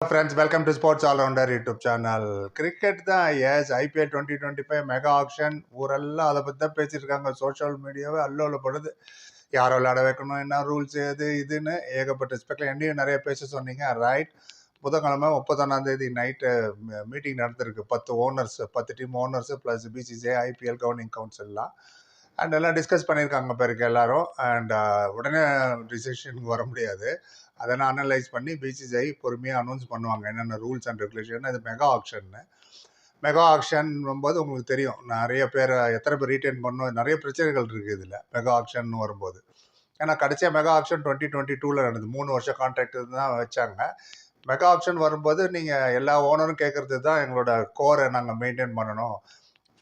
Friends welcome to sports allrounder YouTube channel cricket தான் yes IPL twenty twenty five mega auction ஊரெல்லாம் அதை பற்றி தான் பேசிட்டு இருக்காங்க சோஷியல் மீடியாவே அல்லோலப்படுது. யாரை விளையாட வைக்கணும் என்ன ரூல்ஸ் எது இதுன்னு ஏகப்பட்ட ஸ்பெக்கில் என்னையும் நிறைய பேச சொன்னீங்க. ரைட் புதன்கிழமை முப்பத்தொன்னாந்தேதி நைட்டு மீட்டிங் நடந்திருக்கு. பத்து ஓனர்ஸ் பத்து team owners plus BCCI IPL governing கவுன்சில்லாம் and எல்லாம் டிஸ்கஸ் பண்ணியிருக்காங்க பேருக்கு எல்லாரும். அண்ட் உடனே டிசிஷனுக்கு வர முடியாது. அதை நான் அனலைஸ் பண்ணி பிசிசிஐ பொறுமையாக அனௌன்ஸ் பண்ணுவாங்க. என்னென்ன ரூல்ஸ் அண்ட் ரெகுலேஷன் அது மெகா ஆக்ஷன்னு மெகா ஆக்ஷன் போது உங்களுக்கு தெரியும். நிறைய பேர் எத்தனை பேர் ரீட்டைன் பண்ணணும் நிறைய பிரச்சனைகள் இருக்குது இதில் மெகா ஆக்ஷன் வரும்போது. ஏன்னா கடைசியாக மெகா ஆக்ஷன் டுவெண்ட்டி டுவெண்ட்டி டூவில் நடந்தது. மூணு வருஷம் கான்ட்ராக்ட் தான் வச்சாங்க. மெகா ஆப்ஷன் வரும்போது நீங்கள் எல்லா ஓனரும் கேட்குறது தான் எங்களோட கோரை நாங்கள் மெயின்டைன் பண்ணணும்.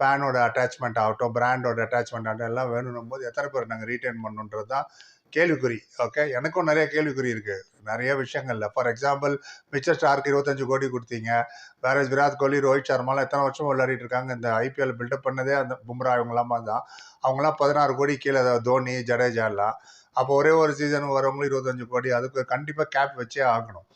ஃபேனோட அட்டாச்மெண்ட் ஆகட்டும் பிராண்டோட அட்டாச்மெண்ட் ஆகட்டும் எல்லாம் வேணும் போது எத்தனை பேர் நாங்கள் ரீட்டைன் பண்ணணுன்றது தான் கேள்விக்குறி ஓகே எனக்கும் நிறைய கேள்விக்குறி இருக்குது நிறைய விஷயங்கள்ல. ஃபார் எக்ஸாம்பிள் மிச்சர் ஸ்டார்க்கு இருபத்தஞ்சு கோடி கொடுத்தீங்க. வேற விராட் கோலி ரோஹித் சர்மாலாம் எத்தனை வருஷம் விளையாடிட்டு இருக்காங்க? இந்த ஐபிஎல் பில்டப் பண்ணதே அந்த பும்ரா இவங்களாம் தான். அவங்களாம் பதினாறு கோடி கீழே தோனி ஜடேஜா எல்லாம். அப்போ ஒரே ஒரு சீசன் வரவங்களும் இருபத்தஞ்சு கோடி. அதுக்கு கண்டிப்பாக கேப் வச்சே ஆகணும்.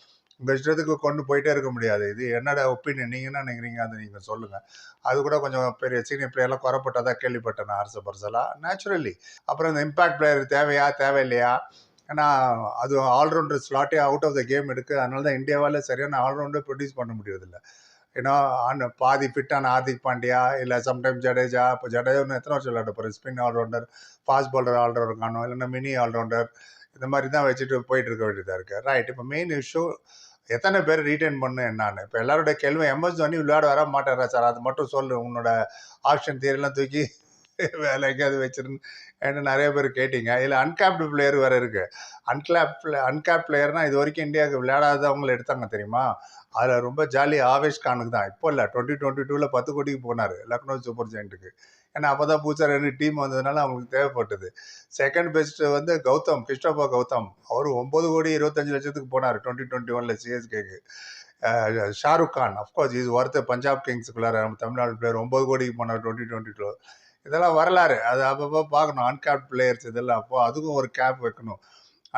உங்கள் இஷ்டத்துக்கு கொண்டு போயிட்டே இருக்க முடியாது. இது என்னோட ஒப்பீனியன் நீங்கள் என்ன நினைக்கிறீங்க? அதை நீங்கள் சொல்லுங்கள் அது கூட கொஞ்சம் பெரிய சீனியர் பிளேயர்லாம் குறப்பட்டதாக கேள்விப்பட்டேன் நான் அரசு பரிசலாக நேச்சுரலி அப்புறம் இந்த இம்பாக்ட் பிளேயர் தேவையா தேவையில்லையா? ஏன்னா அது ஆல்ரவுண்டர் ஸ்லாட்டே அவுட் ஆஃப் த கேம் இருக்குது அதனால தான் இந்தியாவால் சரியான ஆல்ரவுண்டர் ப்ரொடியூஸ் பண்ண முடியறதில்ல. ஏன்னா ஆன் பாதி ஃபிட்டான ஹார்திக் பாண்டியா இல்லை சம்டைம் ஜடேஜா இப்போ ஜடேஜா எத்தனை வருஷம் விளையாட போகிற spin allrounder fast bowler allrounder காணும். இல்லைன்னா மினி ஆல்ரவுண்டர் இந்த மாதிரி தான் வச்சுட்டு போயிட்டு இருக்க வேண்டியதாக இருக்குது ரைட் இப்போ மெயின் இஷ்யூ எத்தனை பேர் ரீட்டைன் பண்ணு என்னான்னு இப்போ எல்லாரோட கேள்வி எம்எஸ் தோனி விளையாட வர மாட்டேறா சார் அது மட்டும் சொல்லு. உன்னோட ஆப்ஷன் தியரிலாம் தூக்கி வேலை எங்கேயாவது வச்சிருந்து என்ன நிறைய பேர் கேட்டீங்க. இதில் அன்கேப்டு பிளேயர் வேறு இருக்குது அன்கிளாப் அன்கேப் பிளேயர்னால் இது வரைக்கும் இந்தியாவுக்கு விளையாடாதவங்களை எடுத்தாங்க தெரியுமா? அதில் ரொம்ப ஜாலியாக ஆவேஷ் கானுக்கு தான். இப்போ இல்லை டுவெண்ட்டி டுவெண்ட்டி டூவில் பத்து கோடிக்கு போனார் லக்னோ சூப்பர் ஜெயிண்ட்டுக்கு. ஏன்னா அப்போ தான் பூச்சார் ரெண்டு டீம் வந்ததுனால அவங்களுக்கு தேவைப்பட்டது. செகண்ட் பெஸ்ட் வந்து கௌதம் கிருஷ்ணப்பா கௌதம். அவர் ஒம்பது கோடி இருபத்தஞ்சு லட்சத்துக்கு போனார் டுவெண்ட்டி டுவெண்ட்டி ஒனில் சிஎஸ்கேக்கு ஷாருக் கான் அஃப்கோர்ஸ் இது ஒருத்த பஞ்சாப் கிங்ஸுக்குள்ளார நம்ம தமிழ்நாடு பிளேயர் ஒம்பது கோடிக்கு போனார் டுவெண்ட்டி டுவெண்ட்டி டூ இதெல்லாம் வரலாறு. அது அப்பப்போ பார்க்கணும். அன்கேப் பிளேயர்ஸ் இதெல்லாம். அப்போ அதுக்கும் ஒரு கேப் வைக்கணும்.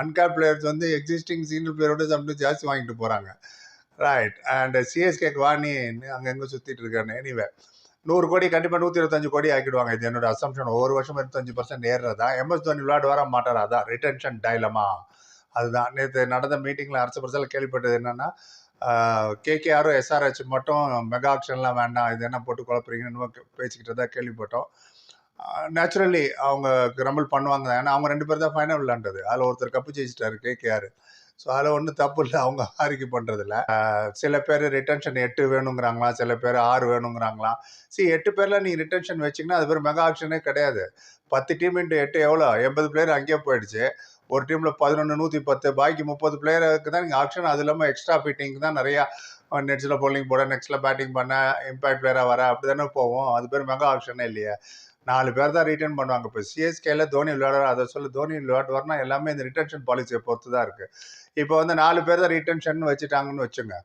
அன்கேப் பிளேயர்ஸ் வந்து எக்ஸிஸ்டிங் சீனியர் பிளேயரோட சம்டைம் ஜாஸ்தி வாங்கிட்டு போகிறாங்க ரைட் அண்ட் சிஎஸ்கேக்கு வாணி அங்கங்கே சுற்றிட்டு இருக்கானே எனிவே நூறு கோடி கண்டிப்பாக நூற்றி இருபத்தஞ்சு கோடி ஆக்கிடுவாங்க. இது என்னோட அசம்ஷன் ஒவ்வொரு வருஷம் இருபத்தஞ்சு பர்சன்ட் ஏறுறதா? எம்எஸ் தோனி விளையாடு வர மாட்டார் அதான் ரிட்டன்ஷன் டைலமா அதுதான். நேற்று நடந்த மீட்டிங்கில் அரசு பரிசில் கேள்விப்பட்டது என்னென்னா கேகேஆரும் எஸ்ஆர்ஹெச் மட்டும் மெகா ஆக்ஷன்லாம் வேண்டாம். இது என்ன போட்டு குழப்பறீங்கன்னு பேசிக்கிட்டு தான் கேள்விப்பட்டோம். நேச்சுரலி அவங்க கிரம்பிள் பண்ணுவாங்க. ஏன்னா அவங்க ரெண்டு பேர் தான் ஃபைனல் விளாண்டது. அதில் ஒருத்தர் கப்பு ஜெயிச்சிட்டாரு கேகேஆர் ஸோ அதில் ஒன்றும் தப்பு இல்லை அவங்க ஆரிக்கு பண்ணுறதில்ல சில பேர் ரிட்டன்ஷன் எட்டு வேணுங்கிறாங்களாம். சில பேர் ஆறு வேணுங்கிறாங்களாம். சரி எட்டு பேரில் நீ ரிட்டன்ஷன் வச்சிங்கன்னா அது பேர் மெகா ஆப்ஷனே கிடையாது. பத்து டீம் இன்ட்டு எட்டு எவ்வளோ? எண்பது பிளேயர் அங்கேயே போயிடுச்சு. ஒரு டீமில் பதினொன்று நூற்றி பத்து பாக்கி முப்பது பிளேயருக்கு தான் நீங்கள் ஆப்ஷன் அது இல்லாமல் எக்ஸ்ட்ரா ஃபிட்டிங் தான் நிறையா நெட்ஸில் போலிங் போட நெக்ஸ்ட்டில் பேட்டிங் பண்ண இம்பேக்ட் பிளேயராக வர அப்படி தானே போவோம். அது பேர் மெகா ஆப்ஷனே இல்லையா. நாலு பேர் தான் ரிட்டர்ன் பண்ணுவாங்க. இப்போ சிஎஸ்கேல தோனி விளையாடுற அதை சொல்லி. தோனி விளையாடுவார்னா எல்லாமே இந்த ரிட்டன்ஷன் பாலிசியை பொறுத்து தான் இருக்குது இப்போ வந்து நாலு பேர் தான் ரிட்டன்ஷன் வச்சுட்டாங்கன்னு வச்சுங்க.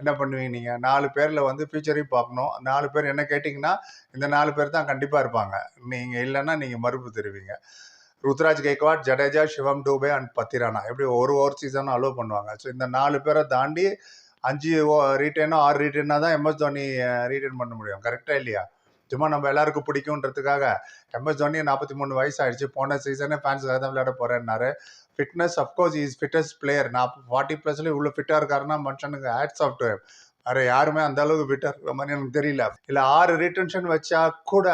என்ன பண்ணுவீங்க நீங்கள் நாலு பேரில் வந்து ஃபியூச்சரையும் பார்க்கணும். நாலு பேர் என்ன கேட்டிங்கன்னா இந்த நாலு பேர் தான் கண்டிப்பாக இருப்பாங்க. நீங்கள் இல்லைன்னா நீங்கள் மறுப்பு தெரிவிங்க. ருத்ராஜ் கெய்க்வாட் ஜடேஜா சிவம் டூபே அண்ட் பத்திரானா. எப்படி ஒரு ஓவர் சீசனும் அலோவ் பண்ணுவாங்க. ஸோ இந்த நாலு பேரை தாண்டி அஞ்சு ரீட்டைனோ ஆறு ரீட்டைனா தான் எம்எஸ் தோனி ரீட்டைன் பண்ண முடியும். கரெக்டாக இல்லையா? சும்மா நம்ம எல்லாருக்கும் பிடிக்குன்றதுக்காக எம்எஸ் தோனி நாற்பத்தி மூணு வயசு ஆயிடுச்சு. போன சீசனே ஃபேன்ஸுக்காக தான் விளையாட போகிறேன்னாரு fitness of course is fittest player நான் ஃபார்ட்டி ப்ளஸ்ல இவ்வளோ ஃபிட்டாக இருக்காருன்னா மனுஷனுக்கு ஹேட்ஸ் ஆஃப் டு வேறு யாருமே அந்த அளவுக்கு ஃபிட்டாக இருக்கிற மாதிரி எனக்கு தெரியல. இல்லை ஆறு ரிட்டன்ஷன் வச்சா கூட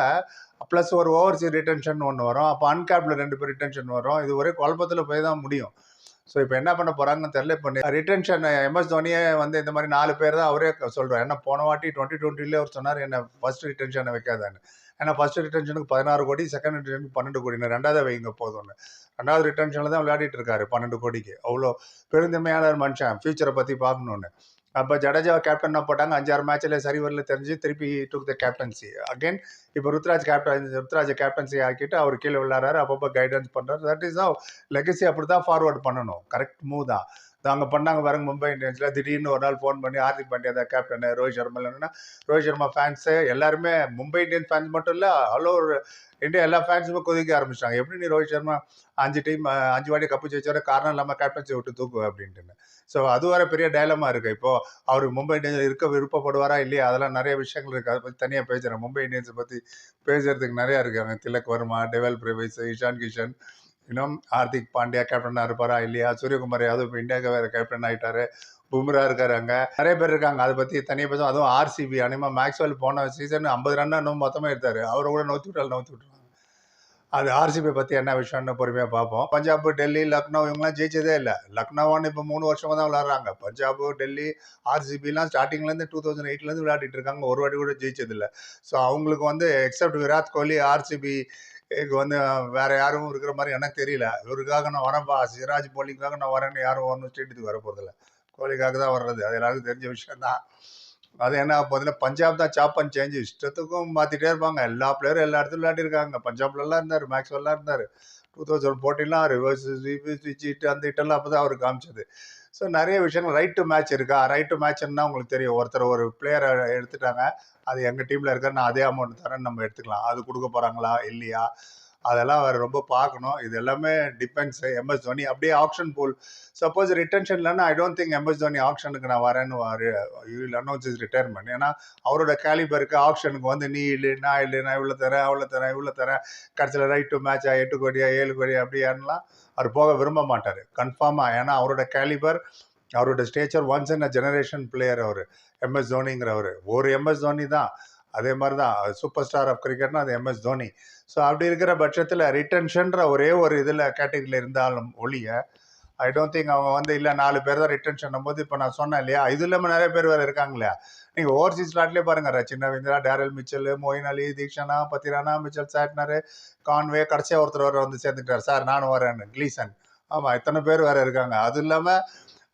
ப்ளஸ் ஒரு ஓவர்சீஸ் ரிட்டன்ஷன் ஒன்று வரும். அப்போ அன்கேப்ல ரெண்டு பேர் ரிட்டன்ஷன் வரும். இது ஒரே குழப்பத்தில் போய் தான் முடியும். ஸோ இப்போ என்ன பண்ண போகிறாங்கன்னு தெரியல. இப்போ ரிட்டன்ஷன் எம்எஸ் தோனியே வந்து இந்த மாதிரி நாலு பேர் தான் அவரே சொல்கிறார் ஏன்னா போன வாட்டி டுவெண்ட்டி டுவெண்ட்டிலே அவர் சொன்னார் என்ன ஃபர்ஸ்ட் ரிட்டன்ஷனை வைக்காதான்னு. ஏன்னா ஃபர்ஸ்ட் ரிட்டன்ஷனுக்கு பதினாறு கோடி செகண்ட் ரிட்டன்ஷனுக்கு பன்னெண்டு கோடி ரெண்டாவது வைங்க போதும்னு. ரெண்டாவது ரிட்டன்ஷனில் தான் விளையாடிட்டு இருக்காரு பன்னெண்டு கோடிக்கு. அவ்வளோ பெருந்தன்மையான மனுஷன் ஃபியூச்சரை பற்றி பார்க்கணுன்னு அப்போ ஜடேஜா கேப்டனாக போட்டாங்க அஞ்சாறு மேட்ச்சில் சரி வரல தெரிஞ்சு திருப்பி டுக் த கேப்டன்சி அகைன் இப்போ ருத்ராஜ் கேப்டன் ருத்ராஜ் கேப்டன்சி ஆக்கிட்டு அவர் கீழே விளையாடுறாரு அப்பப்போ கைடன்ஸ் பண்ணுறாரு தட் இஸ் ஆஃப் லெகசி அப்படி தான் ஃபார்வர்ட் பண்ணணும். கரெக்ட் மூவ் தான். அங்கே பண்ணாங்க பாருங்க மும்பை இந்தியன்ஸில். திடீர்னு ஒரு நாள் ஃபோன் பண்ணி ஹார்திக் பாண்டியா தான் கேப்டன் ரோஹித் சர்மா இல்லைன்னா ரோஹித் சர்மா ஃபேன்ஸு எல்லாருமே மும்பை இந்தியன்ஸ் ஃபேன்ஸ் மட்டும் இல்லை ஆல் ஓவர் இந்தியா எல்லா ஃபேன்ஸுமே கொதிக்க ஆரம்பிச்சிட்டாங்க. எப்படி நீ ரோஹித் சர்மா அஞ்சு டீம் அஞ்சு வாட்டி கப்பு ஜெயிச்சாரு காரணம் இல்லாமல் கேப்டன்சி விட்டு தூக்குவேன் அப்படின்ட்டு ஸோ அது வர பெரிய டைலமா இருக்குது இப்போது அவர் மும்பை இந்தியன்ஸ் இருக்க விருப்பப்படுவாரா இல்லையா? அதெல்லாம் நிறைய விஷயங்கள் இருக்குது அதை பற்றி தனியாக பேசுகிறேன் மும்பை இந்தியன்ஸை பற்றி பேசுறதுக்கு நிறையா இருக்காங்க திலக் வர்மா டெவல் பிரவேஸ் இஷான் கிஷன் இன்னும் ஹார்திக் பாண்டியா கேப்டனாக இருப்பாரா இல்லையா? சூரியகுமார் யாதவ் இப்போ இந்தியாவுக்கு வேறு கேப்டன் ஆகிட்டாரு பும்ரா இருக்காரு அங்கே. நிறைய பேர் இருக்காங்க. அதை பற்றி தனியாக பேசுவோம். அதுவும் ஆர்சிபி அனிமா மேக்ஸ்வெல் போன சீசன் ஐம்பது ரன் இன்னும் மொத்தமாக எடுத்தார். அவரை கூட நோத்தி விட்டால் நோத்தி விட்டுருவாங்க. அது ஆர்சிபி பற்றி என்ன விஷயம்னு பொறுமையாக பார்ப்போம். பஞ்சாப் டெல்லி லக்னோ இவங்கலாம் ஜெயிச்சதே இல்லை. லக்னோவான்னு இப்போ மூணு வருஷமாக தான் விளாட்றாங்க பஞ்சாப் டெல்லி ஆர்சிபிலாம் ஸ்டார்டிங்லேருந்து டூ தௌசண்ட் எயிட்லேருந்து விளையாடிட்டு இருக்காங்க. ஒரு வாட்டி கூட ஜெயிச்சதில்லை ஸோ அவங்களுக்கு வந்து எக்ஸப்ட் விராட் கோலி ஆர்சிபி இதுக்கு வந்து வேற யாரும் இருக்கிற மாதிரி எனக்கு தெரியல. இவருக்காக நான் வரேன்ப்பா சிராஜ் போலிங்காக நான் வரேன்னு யாரும் ஒன்றும் ஸ்டேட்டுக்கு வர போகிறதில்ல கோலிக்காக தான் வர்றது. அது எல்லாருக்கும் தெரிஞ்ச விஷயம் தான் அது என்ன பார்த்தீங்கன்னா பஞ்சாப் தான் சாப் அண்ட் சேஞ்ச் இஷ்டத்துக்கும் மாற்றிட்டே இருப்பாங்க. எல்லா பிளேயரும் எல்லா இடத்துல விளையாடிருக்காங்க. பஞ்சாப்லலாம் இருந்தார் மேக்ஸ்வெல்லாம் இருந்தார். டூ தௌசண்ட் ஃபோர்டீன்லாம் ரிவர்ஸ் ஸ்விட்ச் இட்டு அந்த இட்டெல்லாம் அப்போ தான் அவர் காமிச்சது. ஸோ நிறைய விஷயங்கள் ரைட் டு மேட்ச் இருக்கா? ரைட் டு மேட்ச்னா உங்களுக்கு தெரியும். ஒருத்தர் ஒரு பிளேயரை எடுத்துட்டாங்க. அது எங்கள் டீமில் இருக்க நான் அதே அமௌண்ட் தரேன் நம்ம எடுத்துக்கலாம். அது கொடுக்க போகிறாங்களா இல்லையா? அதெல்லாம் அவர் ரொம்ப பார்க்கணும். இது எல்லாமே டிபெண்ட்ஸ் எம்எஸ் தோனி அப்படியே ஆப்ஷன் போல் சப்போஸ் ரிட்டன்ஷன் இல்லைன்னா I don't think MS Dhoni ஆப்ஷனுக்கு நான் வரேன்னு யூ அனௌன்ஸ் இஸ் ரிட்டையர்மெண்ட் ஏன்னா அவரோட கேலிபருக்கு ஆப்ஷனுக்கு வந்து நீ இல்லை நான் இல்லை நான் இவ்வளோ தரேன் அவ்வளோ தரேன் இவ்வளோ தரேன். கடைசியில் ரைட் டு மேட்சா எட்டு கோடியா ஏழு கோடியா அப்படியான்லாம் அவர் போக விரும்ப மாட்டார். கன்ஃபார்மாக ஏன்னா அவரோட கேலிபர் அவரோட stature once in a generation player our. MS தோனிங்கிறவர் ஒரு எம்எஸ் தோனி தான். அதே மாதிரி தான் சூப்பர் ஸ்டார் ஆஃப் கிரிக்கெட்னா அது எம்எஸ் தோனி. ஸோ அப்படி இருக்கிற பட்சத்தில் ரிட்டன்ஷன்ற ஒரே ஒரு இதில் கேட்டகரியில் இருந்தாலும் ஒழிய ஐ டோன்ட் திங்க் அவங்க வந்து இல்லை நாலு பேர் தான் ரிட்டன்ஷன் போது இப்போ நான் சொன்னேன் இல்லையா? இது இல்லாமல் நிறைய பேர் வேறு இருக்காங்க இல்லையா? நீங்கள் ஓவர்சீஸ் நாட்டிலே பாருங்க Rachin Ravindra Daryl Mitchell Moeen Ali Theekshana Pathirana Mitchell Santner Conway கடைசியாக ஒருத்தர் வர வந்து சேர்ந்துக்கிட்டார் சார் நானும் வரேன் கிளீசன். ஆமாம் இத்தனை பேர் வேறு இருக்காங்க. அது இல்லாமல்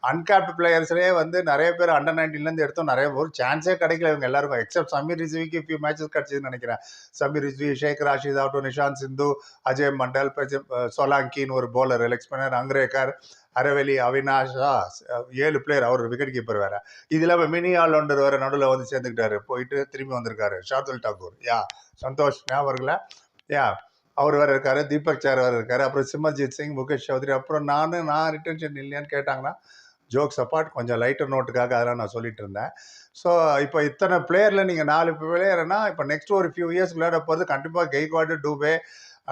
அன்கேப்ட் பிளேயர்ஸ்லேயே வந்து நிறைய பேர் அண்டர் நைன்டீன்லேருந்து எடுத்தோம். நிறைய ஒரு சான்ஸே கிடைக்கல இவங்க எல்லாருக்கும் எக்ஸப்ட் சமீர் ரிஸ்விக்கு ஃபியூ மேட்சஸ் கிடச்சிதுன்னு நினைக்கிறேன். சமீர் ரிஸ்வி ஷேக் ராஷித் ஆகட்டும் நிஷாந்த் சிந்து அஜய் மண்டல் சோலாங்கின்னு ஒரு போலர் எலெக்ஸ் பண்ணார். அங்ரேக்கர் அரவெளி அவினாஷா ஏழு பிளேயர் அவர் விக்கெட் கீப்பர் வேற. இது இல்லாமல் மினி ஆல்ரவுண்டர் வேற நடுவில் வந்து சேர்ந்துக்கிட்டாரு. போயிட்டு திரும்பி வந்திருக்காரு. ஷார்துல் டாகூர் யா சந்தோஷ் ஞாபகம் யா அவர் வேறு இருக்காரு. தீபக் சார் வேறு இருக்காரு. அப்புறம் சிம்மர்ஜித் சிங் முகேஷ் சௌத்ரி அப்புறம் நான் நான் ரிட்டன்ஷன் இல்லையான்னு கேட்டாங்கன்னா ஜோக்ஸ் அப்பார்ட் கொஞ்சம் லைட்டர் நோட்டுக்காக அதெல்லாம் நான் சொல்லிட்டு இருந்தேன். ஸோ இப்போ இத்தனை பிளேயரில் நீங்கள் நாலு பிளேயர்னா இப்போ நெக்ஸ்ட் ஒரு ஃபியூ இயர்ஸ் விளையாட போகிறது கண்டிப்பாக Gaikwad Dube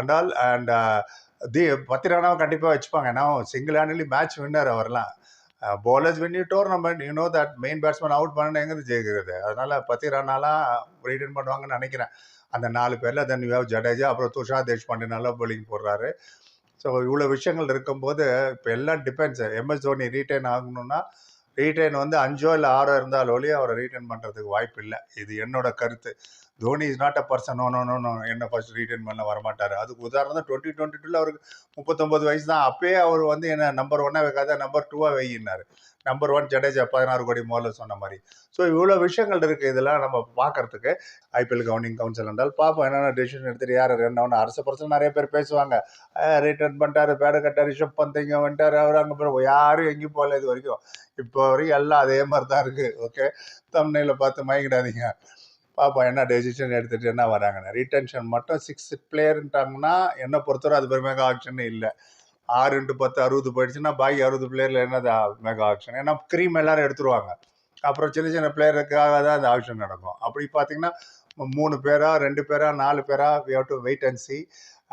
and all and the பத்திரானாவை கண்டிப்பாக வச்சுப்பாங்க. ஏன்னா சிங்கிள் ஹேண்ட்லி மேட்ச் வின்னர் அவர்லாம். Bowlers win you tournament you know that main batsman out பண்ணணுங்கிறது ஜெயிக்கிறது? அதனால் பத்திரானாலாம் ரிட்டர்ன் பண்ணுவாங்கன்னு நினைக்கிறேன். அந்த நாலு பேரில் தென் யூ ஹவ் ஜடேஜா அப்புறம் துஷார் தேஷ்பாண்டே நல்லா போலிங் போடுறாரு. ஸோ இவ்வளோ விஷயங்கள் இருக்கும்போது இப்போ எல்லாம் டிபெண்ட்ஸ் எம்எஸ் தோனி ரீட்டைன் ஆகணும்னா ரீட்டைன் வந்து அஞ்சோ இல்லை ஆறோ இருந்தால் ஒழிய அவரை ரீட்டைன் பண்ணுறதுக்கு வாய்ப்பு இல்லை இது என்னோட கருத்து. Dhoni is not a person no no என்ன ஃபர்ஸ்ட் ரீட்டைன் பண்ண வரமாட்டார். அதுக்கு உதாரணம் டுவெண்ட்டி டுவெண்ட்டி டூவில் அவருக்கு முப்பத்தொம்பது வயசு தான். அப்பயே அவர் வந்து என்ன நம்பர் ஒன்னாக வைக்காத நம்பர் டூவாக வையினார். நம்பர் ஒன் ஜடேஜா பதினாறு கோடி முதல்ல சொன்ன மாதிரி. ஸோ இவ்வளோ விஷயங்கள் இருக்குது இதெல்லாம் நம்ம பார்க்கறதுக்கு ஐபிஎல் கவுனிங் கவுன்சில் இருந்தால் பார்ப்போம் என்னென்ன டெசிஷன் எடுத்துட்டு யார் என்ன ஒன்று அரசு பர்சன் நிறைய பேர் பேசுவாங்க. ரிட்டர்ன் பண்ணிட்டாரு பேடு கட்டார் ரிஷப் பந்த் இங்கே வந்துட்டார் அவர் அங்கே போய் யாரும் எங்கேயும் போகல இது வரைக்கும். இப்போ வரைக்கும் எல்லாம் அதே மாதிரி தான் இருக்குது ஓகே தமிழ்நில பார்த்து மயங்கிடாதீங்க. பார்ப்போம் என்ன டெசிஷன் எடுத்துகிட்டு என்ன வராங்கன்னு. ரீடென்ஷன் மட்டும் சிக்ஸ் பிளேயர்ன்ட்டாங்கன்னா என்னை பொறுத்தவரை அது பேர் மெகா ஆக்ஷன் இல்லை. ஆறு இன்ட்டு பத்து அறுபது போயிடுச்சுன்னா பாக்கி அறுபது பிளேயரில் என்னது மெகா ஆக்ஷன் ஏன்னா க்ரீம் எல்லாரும் எடுத்துருவாங்க. அப்புறம் சின்ன சின்ன பிளேயருக்காக தான் அந்த ஆப்ஷன் நடக்கும். அப்படி பார்த்தீங்கன்னா மூணு பேரா ரெண்டு பேரா நாலு பேரா we have to wait and see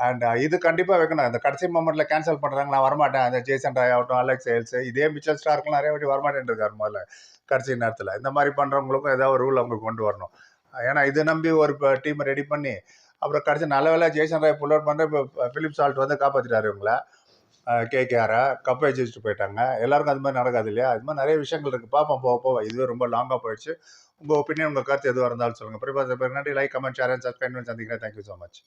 and இது கண்டிப்பாக வைக்கணும். இந்த கடைசி மூமெண்ட்டில் கேன்சல் பண்ணுறாங்க நான் வரமாட்டேன். அந்த ஜேசன் ராய் ஆகட்டும் அலெக்ஸ் ஏல்ஸ் இதே மிச்சல் ஸ்டார்க்கெலாம் நிறைய வாட்டி வரமாட்டேன் இருக்காரு முதல்ல. கடைசி நேரத்தில். இந்த மாதிரி பண்ணுறவங்களுக்கும் ஏதாவது ஒரு ரூல் அவங்க கொண்டு வரணும். ஏன்னா இதை நம்பி ஒரு டீமை ரெடி பண்ணி அப்புறம் கடைசி நல்ல வேலை ஜெய்சன் ராய் புல் அவுட் பண்ணுற இப்போ பிலிப் சால்ட் வந்து காப்பாற்றிட்டாரு இவங்களை. கேகேஆரை கப்பை ஜெயிச்சுட்டு போயிட்டாங்க. எல்லாருக்கும் அது மாதிரி நடக்காது இல்லையா? அது மாதிரி நிறைய விஷயங்கள் இருக்குது பார்ப்போம் போக போக. இதுவே ரொம்ப லாங்காக போயிடுச்சு. உங்கள் ஒப்பீனியன் உங்கள் கருத்து எதுவாக இருந்தாலும் சொல்லுங்கள் பிரிபாஸ் நன்றி. Like comment share and subscribe சந்திக்கிறேன். Thank you so much